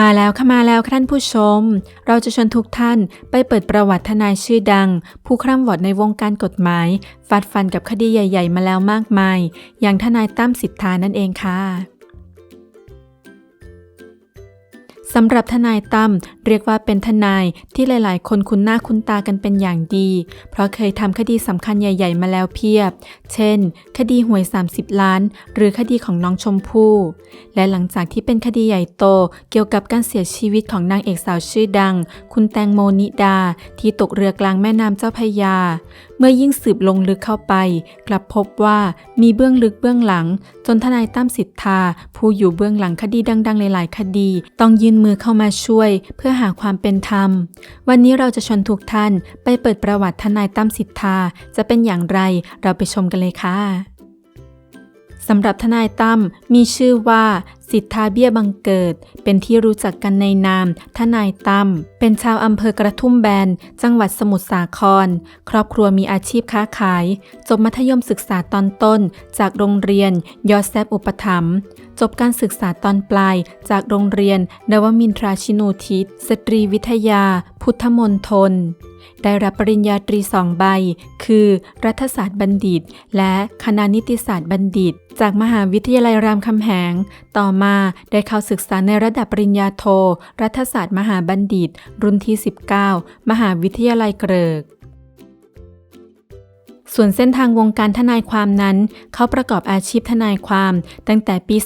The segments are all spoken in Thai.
มาแล้วค่ะมาแล้วท่านผู้ชม เราจะชวนทุกท่านไปเปิดประวัติทนายชื่อดัง ผู้คร่ำวอดในวงการกฎหมาย ฟัดฟันกับคดีใหญ่ ๆ มาแล้วมากมาย อย่างทนายตั้มสิทธานั่นเองค่ะ สำหรับทนายตั้มเรียกว่าเป็นทนายที่หลายๆ คนคุ้นหน้าคุ้นตากันเป็นอย่างดี เพราะเคยทำคดีสำคัญใหญ่ ๆ มาแล้วเพียบ เช่น คดีหวย 30 ล้าน หรือคดีของน้องชมพู่ และหลังจากที่เป็นคดีใหญ่โตเกี่ยวกับการเสียชีวิตของนางเอกสาวชื่อดัง คุณแตงโมนิดา ที่ตกเรือกลางแม่น้ำเจ้าพยา เมื่อยิ่งสืบลงลึกเข้าไป กลับพบว่ามีเบื้องลึกเบื้องหลัง จนทนายตั้มสิทธา ผู้อยู่เบื้องหลังคดีดัง ๆ หลาย ๆ คดี ต้องยืนมือเข้ามาช่วย เพื่อหาความเป็นธรรม วันนี้เราจะชวนทุกท่านไปเปิดประวัติทนายตั้มสิทธา จะเป็นอย่างไรเราไปชมกันเลยค่ะสำหรับทนายตั้มมีชื่อว่า สิทธาเบี้ยบังเกิด เป็นที่รู้จักกันในนาม ทนายตั้มเป็นชาวอำเภอกระทุ่มแบน จังหวัดสมุทรสาคร ครอบครัวมีอาชีพค้าขาย จบมัธยมศึกษาตอนต้น จากโรงเรียน ยอดแซบอุปถัมภ์จบการศึกษาตอนปลาย จากโรงเรียนนวมินทราชินูทิศสตรีวิทยา พุทธมนทน ได้รับปริญญาตรีสองใบ คือรัฐศาสตร์บัณฑิต และคณะนิติศาสตร์บัณฑิต จากมหาวิทยาลัยรามคำแหง ต่อมาได้เข้าศึกษาในระดับปริญญาโท รัฐศาสตร์มหาบัณฑิต รุ่นที่ 19 มหาวิทยาลัยเกริกส่วนเส้นทางวงการทนายความนั้น เขาประกอบอาชีพทนายความตั้งแต่ปี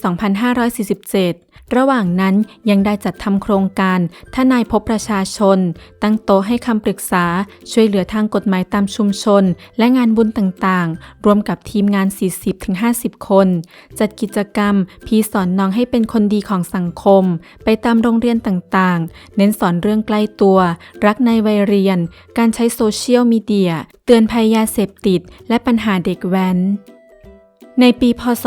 2547 ระหว่างนั้นยังได้จัดทำโครงการทนายพบประชาชน ตั้งโต๊ะให้คำปรึกษา ช่วยเหลือทางกฎหมายตามชุมชน และงานบุญต่างๆ รวมกับทีมงาน 40-50 คน จัดกิจกรรม พีสอนน้องให้เป็นคนดีของสังคม ไปตามโรงเรียนต่างๆ เน้นสอนเรื่องใกล้ตัว รักในวัยเรียน การใช้โซเชียลมีเดีย เตือนภัยยาเสพติด และปัญหาเด็กแว้น ในปีพศ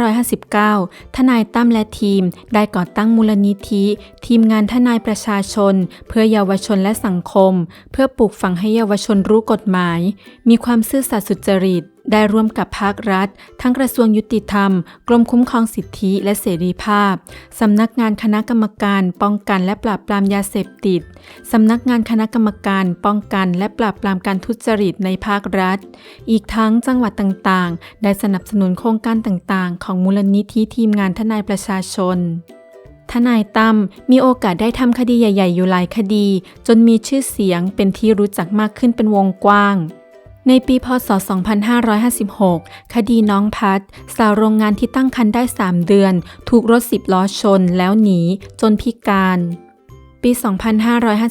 2559 ทนายตั้มและทีมได้ก่อตั้งมูลนิธิ ทีมงานทนายประชาชน เพื่อเยาวชนและสังคม เพื่อปลูกฝังให้เยาวชนรู้กฎหมาย มีความซื่อสัตย์สุจริตได้ร่วมกับภาครัฐ ทั้งกระทรวงยุติธรรม กรมคุ้มครองสิทธิและเสรีภาพ สำนักงานคณะกรรมการป้องกันและปราบปรามยาเสพติด สำนักงานคณะกรรมการป้องกันและปราบปรามการทุจริตในภาครัฐ อีกทั้งจังหวัดต่างๆ ได้สนับสนุนโครงการต่างๆ ของมูลนิธิทีมงานทนายประชาชนทนายตั้มมีโอกาสได้ทำคดีใหญ่ ๆ อยู่หลายคดี จนมีชื่อเสียงเป็นที่รู้จักมากขึ้นเป็นวงกว้าง ในปีพศ 2556 คดีน้องพัดสาวโรงงานที่ตั้งครรภ์ได้ 3 เดือน ถูกรถสิบล้อชนแล้วหนี จนพิการปี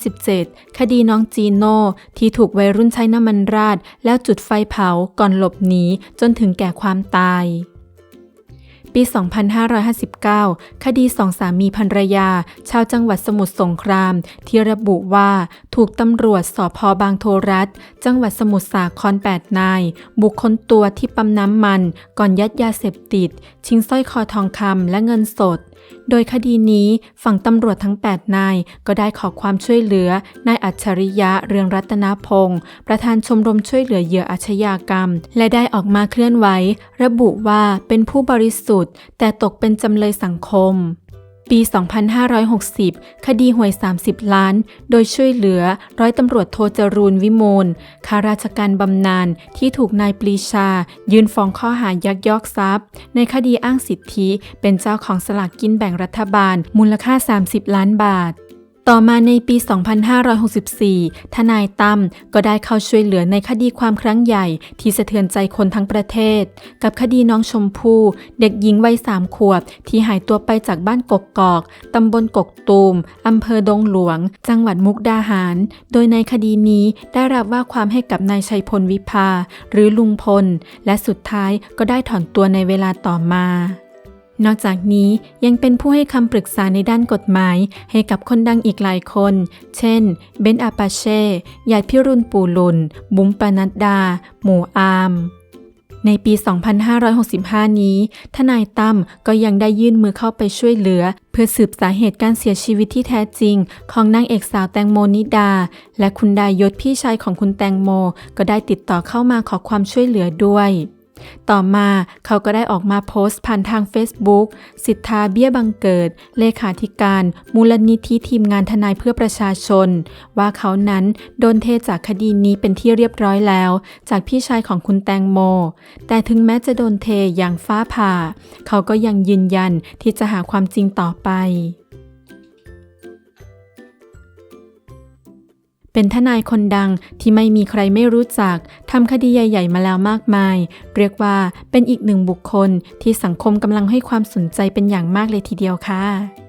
2557 คดีน้องจีโน่ที่ถูกวัยรุ่นใช้น้ำมันราด แล้วจุดไฟเผาก่อนหลบหนีจนถึงแก่ความตาย ปี 2559 คดีสองสามีภรรยา ชาวจังหวัดสมุทรสงคราม ที่ระบุว่าถูกตำรวจสพบางโทรัฐ จังหวัดสมุทรสาคร 8 นาย บุกค้นตัวที่ปั๊มน้ำมัน ก่อนยัดยาเสพติด ชิงสร้อยคอทองคำและเงินสด โดยคดีนี้ฝั่งตำรวจทั้ง 8 นาย ก็ได้ขอความช่วยเหลือนายอัจฉริยะเรืองรัตนพงศ์ประธานชมรมช่วยเหลือเหยื่ออาชญากรรม และได้ออกมาเคลื่อนไหว ระบุว่าเป็นผู้บริสุทธิ์ แต่ตกเป็นจำเลยสังคม ปี 2560 คดีหวย 30 ล้าน โดยช่วยเหลือร้อยตำรวจโทจรูนวิมูลข้าราชการบำนาญที่ถูกนายปรีชา ยื่นฟ้องข้อหายักยอกทรัพย์ ในคดีอ้างสิทธิ เป็นเจ้าของสลากกินแบ่งรัฐบาล มูลค่า 30 ล้านบาท ต่อมาในปี 2564 ทนายตั้มก็ได้เข้าช่วยเหลือในคดีความครั้งใหญ่ที่สะเทือนใจคนทั้งประเทศ กับคดีน้องชมพู่เด็กหญิงวัยสามขวบ ที่หายตัวไปจากบ้านกกกอก ตำบลกกตูม อำเภอดงหลวง จังหวัดมุกดาหาร โดยในคดีนี้ได้รับว่าความให้กับนายชัยพลวิภา หรือลุงพล และสุดท้ายก็ได้ถอนตัวในเวลาต่อมา นอกจากนี้ยังเป็นผู้ให้คำปรึกษาในด้านกฎหมาย ให้กับคนดังอีกหลายคน เช่น เบนอาปาเช่ยายพิรุณปูลุน บุ้มปนัดดา หมู่อามในปี 2565 นี้ ทนายตั้มก็ยังได้ยื่นมือเข้าไปช่วยเหลือ เพื่อสืบสาเหตุการเสียชีวิตที่แท้จริง ของนางเอกสาวแตงโมนิดา และคุณดายศพี่ชายของคุณแตงโม ก็ได้ติดต่อเข้ามาขอความช่วยเหลือด้วย ต่อมาเขาก็ได้ออกมาโพสต์ผ่านทาง Facebook สิทธาเบี้ยบังเกิด เลขาธิการ มูลนิธิทีมงานทนายเพื่อประชาชน ว่าเขานั้นโดนเทจากคดีนี้เป็นที่เรียบร้อยแล้ว จากพี่ชายของคุณแตงโม แต่ถึงแม้จะโดนเทอย่างฟ้าผ่า เขาก็ยังยืนยันที่จะหาความจริงต่อไป เป็นทนายคนดังที่ไม่มีใครไม่รู้จักทำคดีใหญ่ ๆ มาแล้วมากมาย เรียกว่าเป็นอีกหนึ่งบุคคลที่สังคมกำลังให้ความสนใจเป็นอย่างมากเลยทีเดียวค่ะ